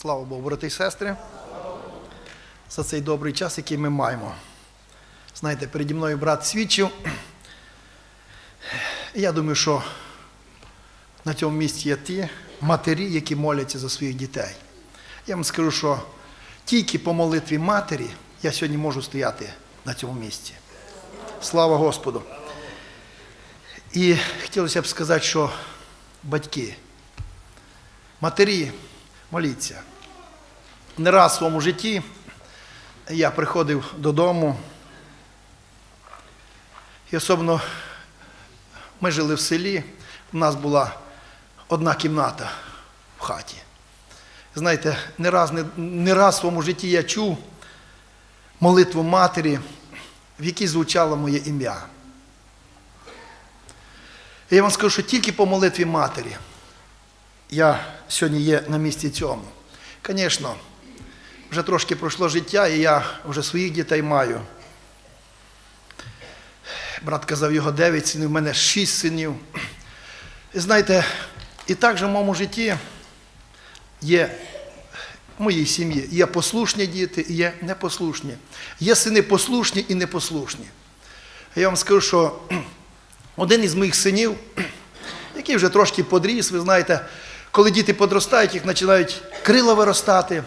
Слава Богу, брати і сестри, за цей добрий час, який ми маємо. Знаєте, переді мною брат свідчив. Я думаю, що на цьому місці є ті матері, які моляться за своїх дітей. Я вам скажу, що тільки по молитві матері я сьогодні можу стояти на цьому місці. Слава Господу! І хотілося б сказати, що батьки, матері, моліться. Не раз в своєму житті я приходив додому, і особливо ми жили в селі, у нас була одна кімната в хаті. Знаєте, не раз, не, не раз в своєму житті я чув молитву матері, в якій звучало моє ім'я. Я вам скажу, що тільки по молитві матері я сьогодні є на місці цьому. Звісно, вже трошки пройшло життя, і я вже своїх дітей маю. Брат казав, його дев'ять синів, в мене шість синів. І знаєте, і так же в моєму житті є в моїй сім'ї є послушні діти і є непослушні. Є сини послушні і непослушні. Я вам скажу, що один із моїх синів, який вже трошки подріс, ви знаєте, коли діти подростають, їх починають крила виростати.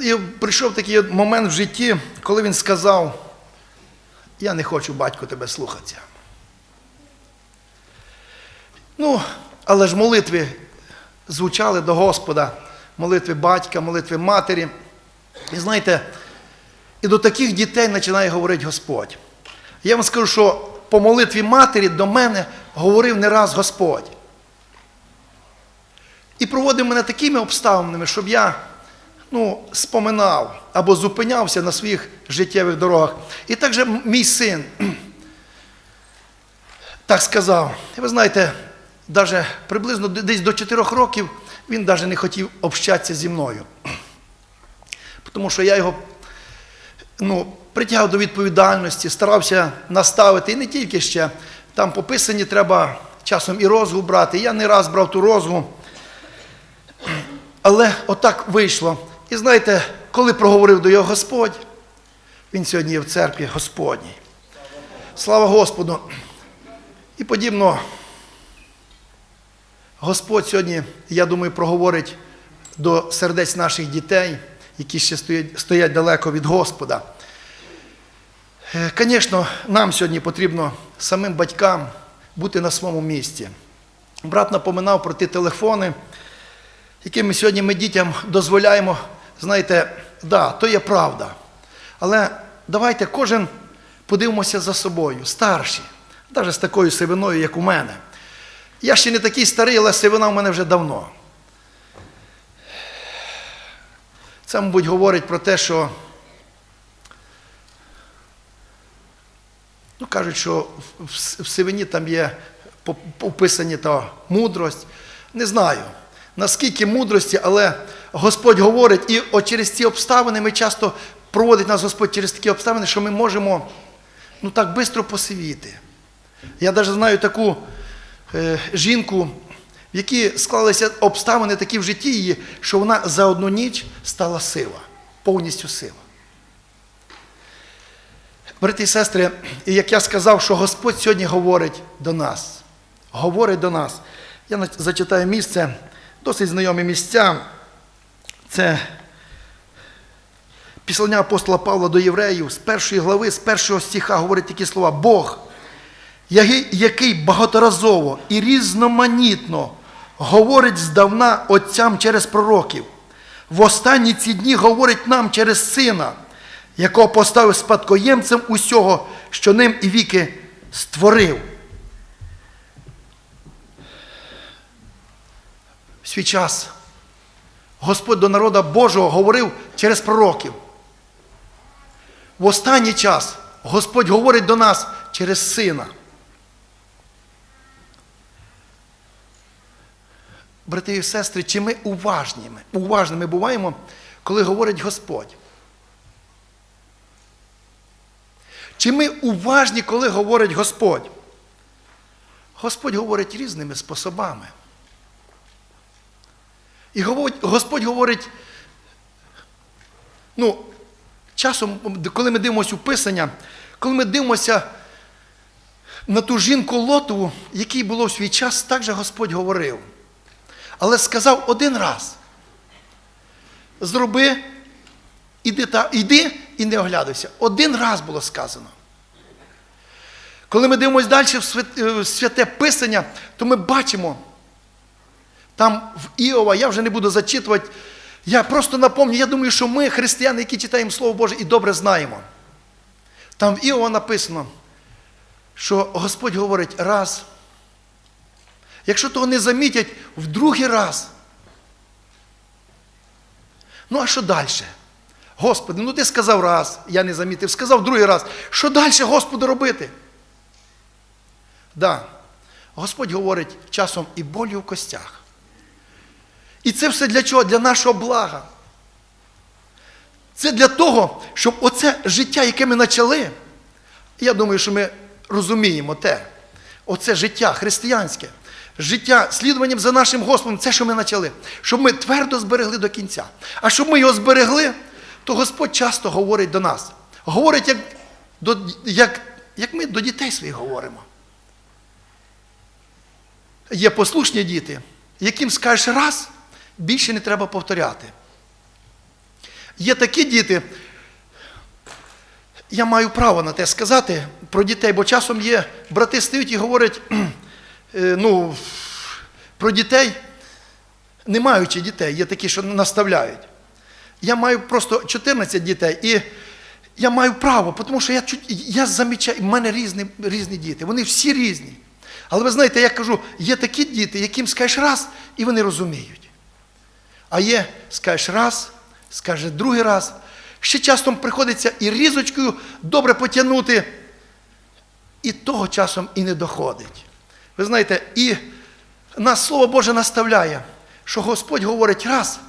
І прийшов такий момент в житті, коли він сказав, я не хочу, батько, тебе слухатися. Ну, але ж молитви звучали до Господа, молитви батька, молитви матері. І знаєте, і до таких дітей починає говорити Господь. Я вам скажу, що по молитві матері до мене говорив не раз Господь. І проводив мене такими обставинами, щоб я ну, споминав або зупинявся на своїх життєвих дорогах. І так же мій син так сказав. Ви знаєте, даже приблизно десь до 4 років він навіть не хотів общатися зі мною. Тому що я його ну, притягав до відповідальності, старався наставити, і не тільки ще. Там пописані треба часом і розгу брати. Я не раз брав ту розгу. Але отак вийшло. І знаєте, коли проговорив до його Господь, він сьогодні є в церкві Господній. Слава Господу! І подібно, Господь сьогодні, я думаю, проговорить до сердець наших дітей, які ще стоять, стоять далеко від Господа. Звісно, нам сьогодні потрібно самим батькам бути на своєму місці. Брат напоминав про ті телефони, якими сьогодні ми дітям дозволяємо, знаєте, да, то є правда. Але давайте кожен подивимося за собою, старші, навіть з такою сивиною, як у мене. Я ще не такий старий, але сивина в мене вже давно. Це, мабуть, говорить про те, що ну, кажуть, що в- сивині там є описані та мудрость. Не знаю, наскільки мудрості, але Господь говорить, і от через ці обставини ми часто проводить нас Господь через такі обставини, що ми можемо ну, так швидко посивіти. Я навіть знаю таку е, жінку, в якій склалися обставини такі в житті її, що вона за одну ніч стала сива, повністю сива. Брати і сестри, і як я сказав, що Господь сьогодні говорить до нас. Говорить до нас. Я зачитаю місце, досить знайомі місця. Це післання апостола Павла до євреїв з першої глави, з першого стиха говорить такі слова: Бог, який- багаторазово і різноманітно говорить здавна отцям через пророків, в останні ці дні говорить нам через сина, якого поставив спадкоємцем усього, що ним і віки створив. Свій час Господь до народа Божого говорив через пророків. В останній час Господь говорить до нас через сина. Брати і сестри, чи ми уважними? Уважними буваємо, коли говорить Господь? Чи ми уважні, коли говорить Господь? Господь говорить різними способами. І Господь говорить, ну, часом, коли ми дивимося у Писання, коли ми дивимося на ту жінку Лотову, якій було в свій час, так же Господь говорив. Але сказав один раз: зроби, іди, та, іди і не оглядайся. Один раз було сказано. Коли ми дивимося далі в е, святе Писання, то ми бачимо, там в Іова, я вже не буду зачитувати, я просто напомню, я думаю, що ми, християни, які читаємо Слово Боже і добре знаємо. Там в Іова написано, що Господь говорить раз. Якщо того не замітять, в другий раз. Ну, а що далі? Господи, ну ти сказав раз, я не замітив, сказав другий раз. Що далі, Господу, робити? Да. Господь говорить часом і болю в костях. І це все для чого? Для нашого блага. Це для того, щоб оце життя, яке ми почали, я думаю, що ми розуміємо те, оце життя християнське, життя слідуванням за нашим Господом, це, що ми почали, щоб ми твердо зберегли до кінця. А щоб ми його зберегли, то Господь часто говорить до нас. Говорить, як, до, як, як ми до дітей своїх говоримо. Є послушні діти, яким скажеш раз, більше не треба повторяти. Є такі діти, я маю право на те сказати про дітей, бо часом є брати стають і говорять е, ну, про дітей, не маючи дітей, є такі, що наставляють. Я маю просто 14 дітей, і я маю право, тому що я, я замічаю, в мене різні, різні діти, вони всі різні. Але ви знаєте, я кажу, є такі діти, яким скажеш раз, і вони розуміють. А є, скажеш раз, скаже другий раз. Ще часом приходиться і різочкою добре потягнути, і того часом і не доходить. Ви знаєте, і нас Слово Боже наставляє, що Господь говорить раз,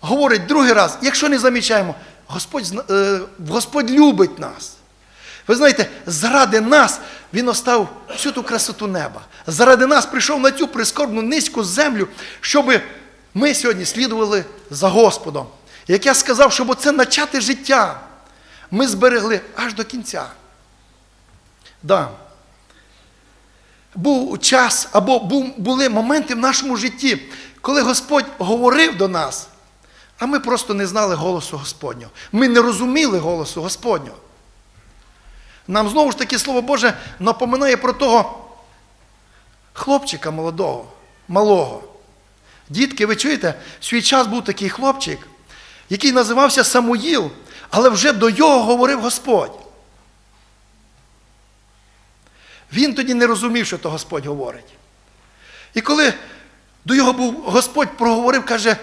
говорить другий раз. Якщо не замічаємо, Господь, е, Господь любить нас. Ви знаєте, заради нас Він остав всю ту красоту неба. Заради нас прийшов на цю прискорбну низьку землю, щоб ми сьогодні слідували за Господом. Як я сказав, щоб оце начати життя, ми зберегли аж до кінця. Да. Був час або були моменти в нашому житті, коли Господь говорив до нас, а ми просто не знали голосу Господнього. Ми не розуміли голосу Господнього. Нам знову ж таки Слово Боже напоминає про того хлопчика молодого, малого. Дітки, ви чуєте, в свій час був такий хлопчик, який називався Самуїл, але вже до його говорив Господь. Він тоді не розумів, що то Господь говорить. І коли до його був Господь проговорив, каже,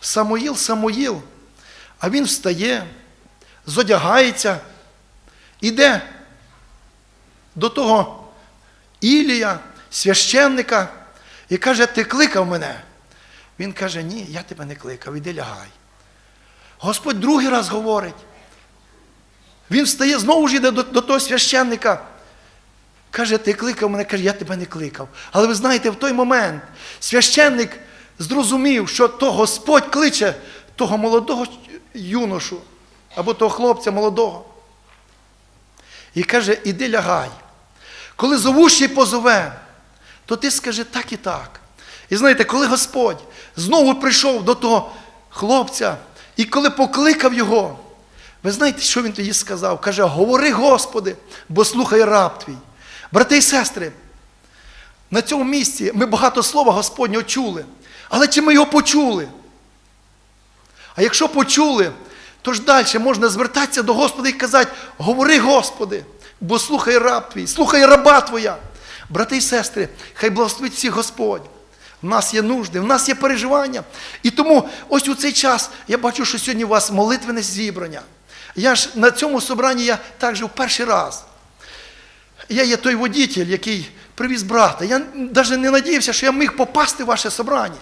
Самуїл, Самуїл, а він встає, зодягається, іде до того Ілія, священника, і каже, ти кликав мене. Він каже, ні, я тебе не кликав, іди лягай. Господь другий раз говорить. Він встає, знову ж йде до, до того священника. Каже, ти кликав мене, каже, я тебе не кликав. Але ви знаєте, в той момент священник зрозумів, що то Господь кличе того молодого юношу або того хлопця молодого. І каже, іди лягай. Коли зовущий позове, то ти скажи так і так. І знаєте, коли Господь знову прийшов до того хлопця, і коли покликав його, ви знаєте, що він тоді сказав? Каже, говори, Господи, бо слухай раб твій. Брати і сестри, на цьому місці ми багато слова Господнього чули. Але чи ми його почули? А якщо почули, то ж далі можна звертатися до Господа і казати, говори, Господи, бо слухай раб твій, слухай раба твоя. Брати і сестри, хай благословить всіх Господь. В нас є нужди, в нас є переживання. І тому ось у цей час я бачу, що сьогодні у вас молитвене зібрання. Я ж на цьому собранні я також в перший раз. Я є той водитель, який привіз брата. Я навіть не надіявся, що я міг попасти в ваше собрання.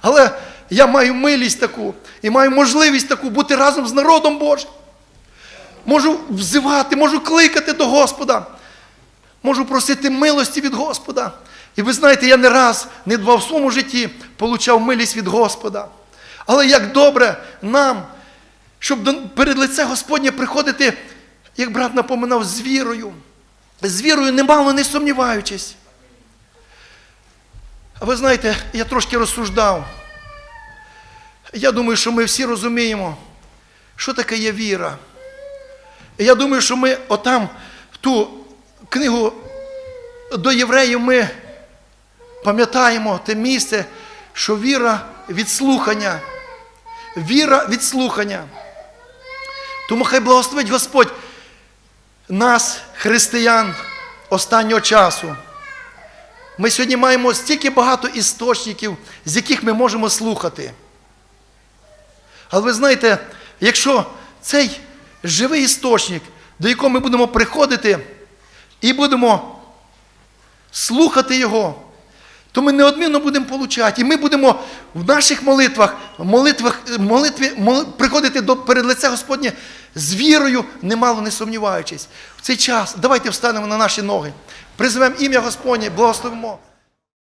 Але я маю милість таку і маю можливість таку бути разом з народом Божим. Можу взивати, можу кликати до Господа, можу просити милості від Господа. І ви знаєте, я не раз, не два в своєму житті получав милість від Господа. Але як добре нам, щоб перед лице Господнє приходити, як брат напоминав, з вірою. З вірою немало не сумніваючись. А ви знаєте, я трошки розсуждав. Я думаю, що ми всі розуміємо, що таке є віра. Я думаю, що ми отам, ту книгу до євреїв, ми пам'ятаємо те місце, що віра від слухання. Віра від слухання. Тому хай благословить Господь нас, християн останнього часу. Ми сьогодні маємо стільки багато істочників, з яких ми можемо слухати. Але ви знаєте, якщо цей живий істочник, до якого ми будемо приходити і будемо слухати його, то ми неодмінно будемо получати. І ми будемо в наших молитвах, молитвах молитві, моли- приходити до перед лице Господнє з вірою, немало не сумніваючись. В цей час давайте встанемо на наші ноги, призвемо ім'я Господнє, благословимо.